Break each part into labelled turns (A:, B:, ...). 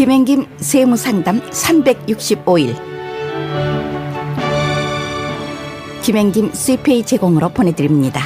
A: 김행김 세무상담 365일 김행김 CPA 제공으로 보내드립니다.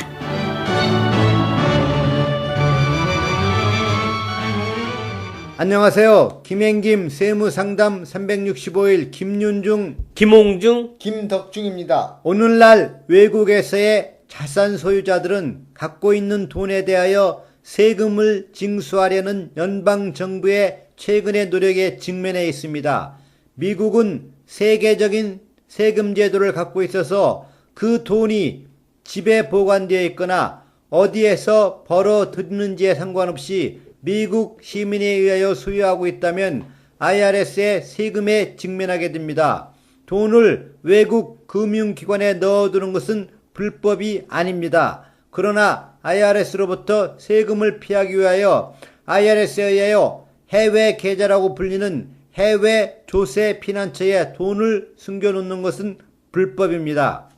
B: 안녕하세요. 김행김 세무상담 365일 김윤중,
C: 김홍중
B: 김덕중입니다. 오늘날 외국에서의 자산 소유자들은 갖고 있는 돈에 대하여 세금을 징수하려는 연방 정부의 최근의 노력에 직면해 있습니다. 미국은 세계적인 세금 제도를 갖고 있어서 그 돈이 집에 보관되어 있거나 어디에서 벌어 들는지에 상관없이 미국 시민에 의하여 소유하고 있다면 IRS의 세금에 직면하게 됩니다. 돈을 외국 금융기관에 넣어두는 것은 불법이 아닙니다. 그러나 IRS로부터 세금을 피하기 위하여 IRS에 의하여 해외 계좌라고 불리는 해외 조세 피난처에 돈을 숨겨놓는 것은 불법입니다.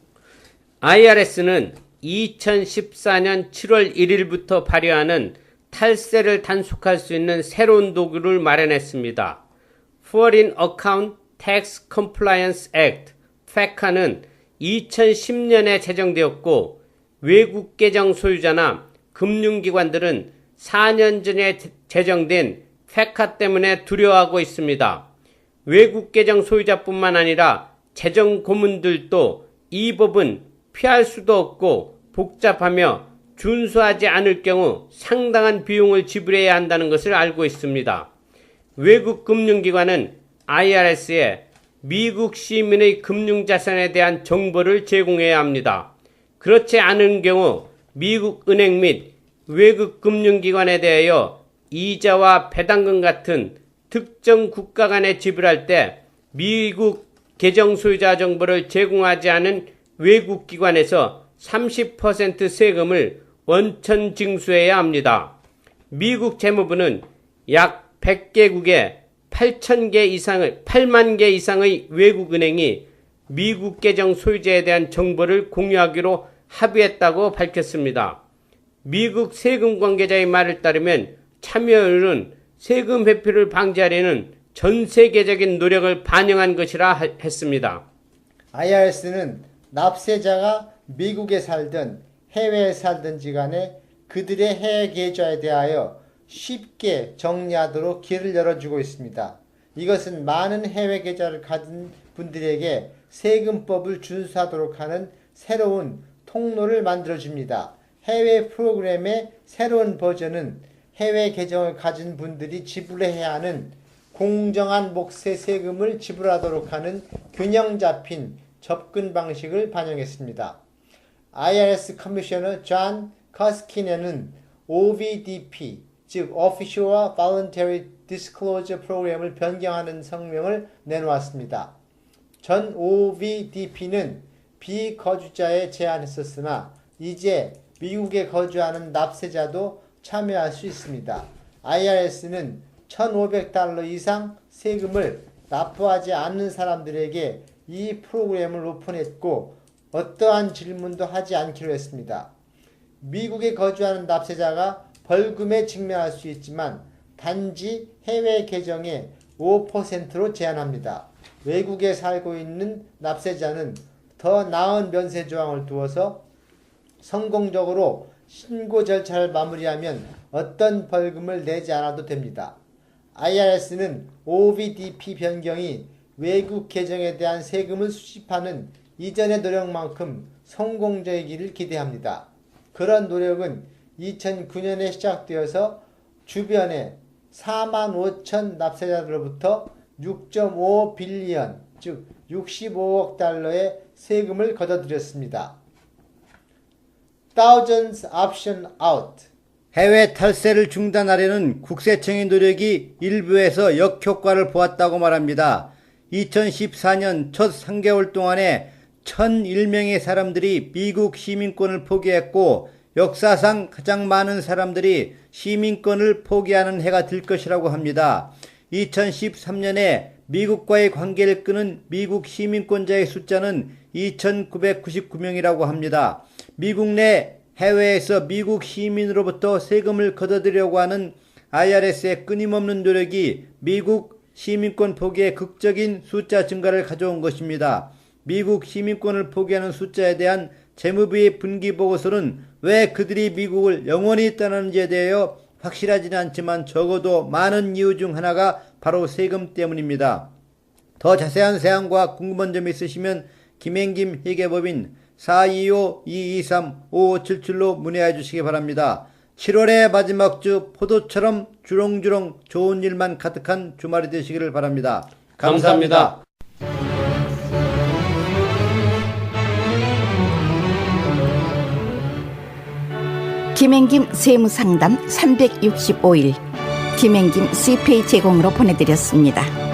C: IRS는 2014년 7월 1일부터 발효하는 탈세를 단속할 수 있는 새로운 도구를 마련했습니다. Foreign Account Tax Compliance Act, FACA는 2010년에 제정되었고 외국 계정 소유자나 금융기관들은 4년 전에 제정된 FACA 때문에 두려워하고 있습니다. 외국 계정 소유자뿐만 아니라 재정 고문들도 이 법은 피할 수도 없고 복잡하며 준수하지 않을 경우 상당한 비용을 지불해야 한다는 것을 알고 있습니다. 외국 금융기관은 IRS에 미국 시민의 금융자산에 대한 정보를 제공해야 합니다. 그렇지 않은 경우 미국 은행 및 외국 금융기관에 대하여 이자와 배당금 같은 특정 국가 간에 지불할 때 미국 계정 소유자 정보를 제공하지 않은 외국 기관에서 30% 세금을 원천 징수해야 합니다. 미국 재무부는 약 100개국에 8,000개 이상의 8만 개 이상의 외국 은행이 미국 계정 소유자에 대한 정보를 공유하기로 합의했다고 밝혔습니다. 미국 세금 관계자의 말을 따르면 참여율은 세금 회피를 방지하려는 전 세계적인 노력을 반영한 것이라 했습니다.
B: IRS는 납세자가 미국에 살든 해외에 살든지 간에 그들의 해외 계좌에 대하여 쉽게 정리하도록 길을 열어주고 있습니다. 이것은 많은 해외 계좌를 가진 분들에게 세금법을 준수하도록 하는 새로운 통로를 만들어줍니다. 해외 프로그램의 새로운 버전은 해외 계정을 가진 분들이 지불해야 하는 공정한 몫의 세금을 지불하도록 하는 균형 잡힌 접근 방식을 반영했습니다. IRS 커미셔너 존 커스키네는 OVDP, 즉 Official Voluntary Disclosure 프로그램을 변경하는 성명을 내놓았습니다. 전 OVDP는 비거주자에 제한했었으나 이제 미국에 거주하는 납세자도 참여할 수 있습니다. IRS는 1,500달러 이상 세금을 납부하지 않는 사람들에게 이 프로그램을 오픈했고 어떠한 질문도 하지 않기로 했습니다. 미국에 거주하는 납세자가 벌금에 직면할 수 있지만 단지 해외 계정에 5%로 제한합니다. 외국에 살고 있는 납세자는 더 나은 면세 조항을 두어서 성공적으로 신고 절차를 마무리하면 어떤 벌금을 내지 않아도 됩니다. IRS는 OVDP 변경이 외국 계정에 대한 세금을 수집하는 이전의 노력만큼 성공적이기를 기대합니다. 그런 노력은 2009년에 시작되어서 주변에 4만 5천 납세자들로부터 6.5 빌리언, 즉 65억 달러의 세금을 걷어들였습니다. Thousands option out.
D: 해외 탈세를 중단하려는 국세청의 노력이 일부에서 역효과를 보았다고 말합니다. 2014년 첫 3개월 동안에 1001명의 사람들이 미국 시민권을 포기했고 역사상 가장 많은 사람들이 시민권을 포기하는 해가 될 것이라고 합니다. 2013년에 미국과의 관계를 끄는 미국 시민권자의 숫자는 2,999명이라고 합니다. 미국 내 해외에서 미국 시민으로부터 세금을 걷어들이려고 하는 IRS의 끊임없는 노력이 미국 시민권 포기의 극적인 숫자 증가를 가져온 것입니다. 미국 시민권을 포기하는 숫자에 대한 재무부의 분기 보고서는 왜 그들이 미국을 영원히 떠나는지에 대하여 확실하지는 않지만 적어도 많은 이유 중 하나가 바로 세금 때문입니다. 더 자세한 사항과 궁금한 점 있으시면 김행김 회계법인 425-223-5577로 문의해 주시기 바랍니다. 7월의 마지막 주 포도처럼 주렁주렁 좋은 일만 가득한 주말이 되시기를 바랍니다.
C: 감사합니다.
A: 김행김 세무상담 365일 김행김 CPA 제공으로 보내드렸습니다.